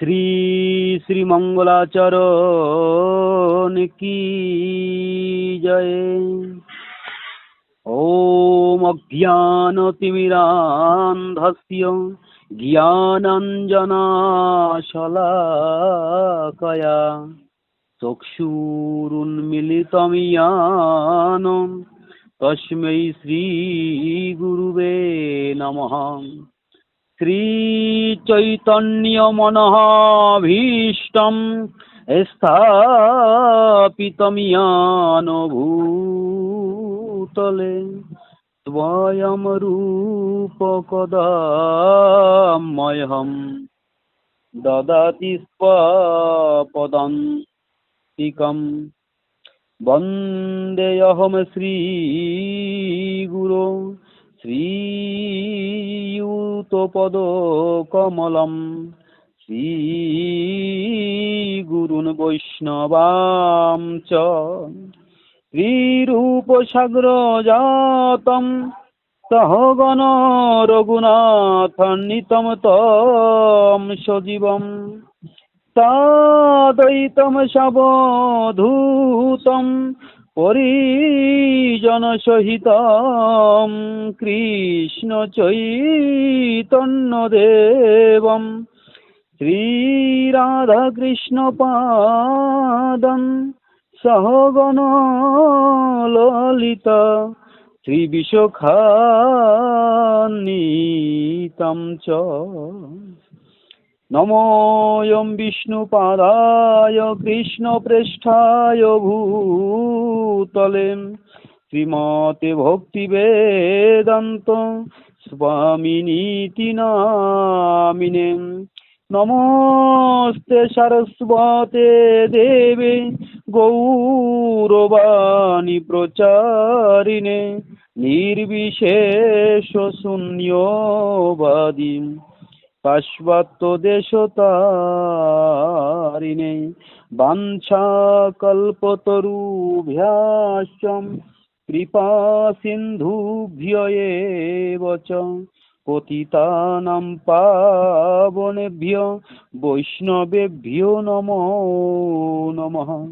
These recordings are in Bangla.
শ্রী শ্রী মঙ্গলাচরণ কি জয়। ওম অজ্ঞান অজ্ঞানতিমিরান্ধস্য জ্ঞানাঞ্জনাশলাকয়া। তস্মৈ শ্রী গুরুবে নমঃ। नमः श्रीचैतन्यमनःभीष्टं स्थापितं यान भूतले त्वयं रूपकदा मह्यं ददाति स्वपदन्तिकं वन्देऽहं श्रीगुरो श्रीयुतपदकमलं श्रीगुरुन् वैष्णवां च श्रीरूपसाग्रजातं सहगण रघुनाथन्नितं तं सजीवं सादयितं পরিজন সহিত কৃষ্ণ চৈতন্য দেব শ্রীরাধা কৃষ্ণ পাদম সহগণ ললিত শ্রী বিশোখ নিতম চ নময়ম বিষ্ণুপাদায় কৃষ্ণপ্রেষ্ঠায় ভূতলে শ্রীমতে ভক্তিবেদান্ত স্বামীনীতি নামিনে নমস্তে সরস্বতে দেবে গৌরবাণী প্রচারিণে নির্বিশেষ শূন্যবাদী পাশ্চাত্য দেশ তারিণে বাঞ্ছা কল্পতরুভ্যাশ্চম, কৃপা সিন্ধুভ্য এব চ পতিতানাম পাবনেভ্য, বৈষ্ণবেভ্যো নমো।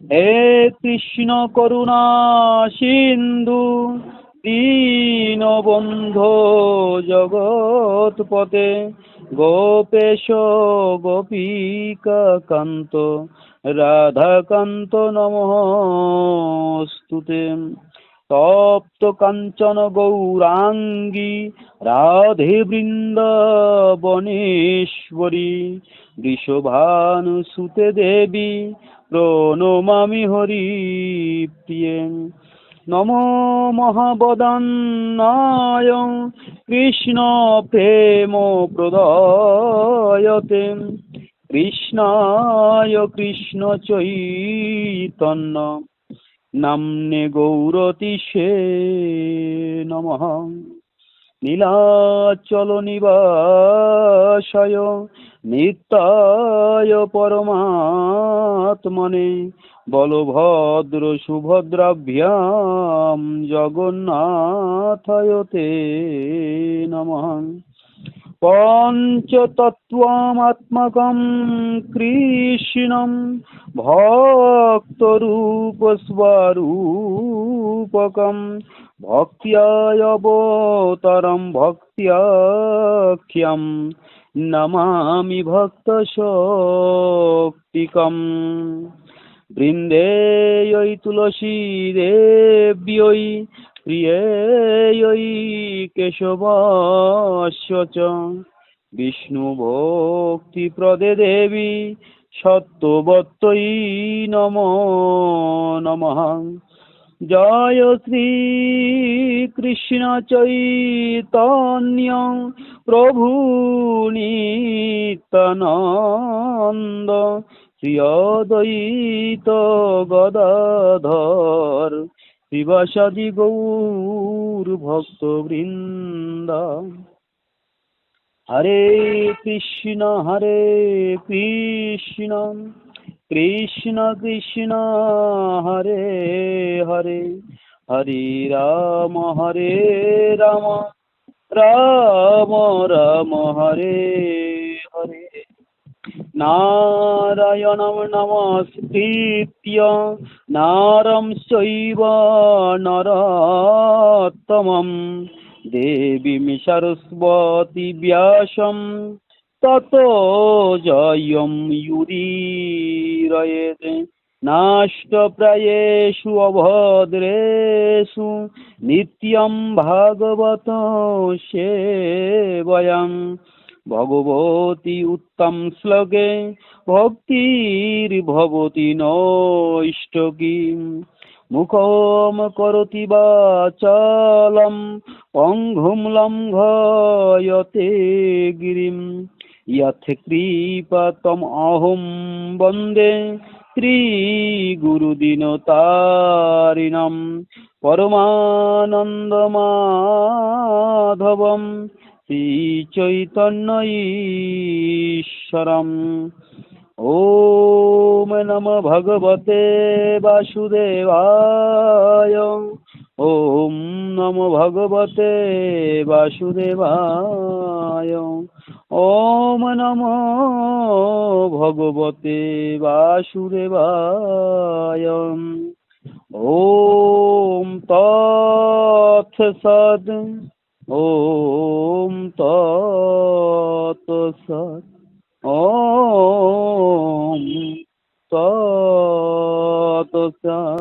হে কৃষ্ণ করুণা সিন্ধু দীনবন্ধো জগৎপতে গোপেশ গোপিকা কান্ত, রাধাকান্ত নমস্তুতে। তপ্ত কাঞ্চন গৌরাঙ্গী রাধে বৃন্দাবনেশ্বরী বৃষভানুসুতে দেবী প্রণমামি হরি প্রিয়ে নম মহাবদন্নায়। কৃষ্ণ প্রেম প্রদয়তে। কৃষ্ণায় কৃষ্ণ চৈতন্য। নাম্নে গৌরতিষে নমঃ। নীলাচলনিবাসায় নিত্যায় পরমাত্মনে বলভদ্র সুভদ্রাভ্যাম জগন্নাথায় তে নমঃ পঞ্চতত্ত্বমাত্মকं কৃষ্ণं ভক্তরূপস্বরূপকं ভক্ত্যায়বতরं ভক্ত্যাখ্যं নমামি ভক্ত শক্তিকম। বৃন্দে ঐ তুলসী দেব্যই প্রিয়ে ঐ বিষ্ণু ভক্তি প্রদে দেবী সত্যবত্তই নম নমঃ। জয় শ্রীকৃষ্ণ চৈতন্য প্রভু নিত্যানন্দ শ্রী অদ্বৈত গদাধর শিবাসাদি গৌর ভক্তবৃন্দ। হরে কৃষ্ণ হরে কৃষ্ণ। কৃষ্ণ কৃষ্ণ হরে হরে, হরি রাম, হরে রাম রাম রাম, হরে হরে। নারায়ণ নমস্কৃত্য, নারম শৈব নরতমম দেবী সরস্বতী ব্যাসম তত জয়ম ইউরি রয়েছে নাষ্ট নাষ্টপ্রায়েষু অভদ্রেষু, নিত্যম ভাগবত সে সেবয়াম ভগবতী উত্তম শ্লোকে ভক্তির ভবতী নৈষ্টকী মুখম করতি বা চলম অঙ্ঘুম লঙ্ঘয়তে গিরিম। कृपतम् अहं वन्दे श्रीगुरुदिनतारिणं परमानन्दमाधवं श्रीचैतन्य ईश्वरम् ॐ नमः भगवते वासुदेवाय ওম নম ভগবতে বাসুদেবায়। ওম নম ভগবতে বাসুদেবায়। ওম তথ সদ ওম তৎ সদ ওম তৎ সদ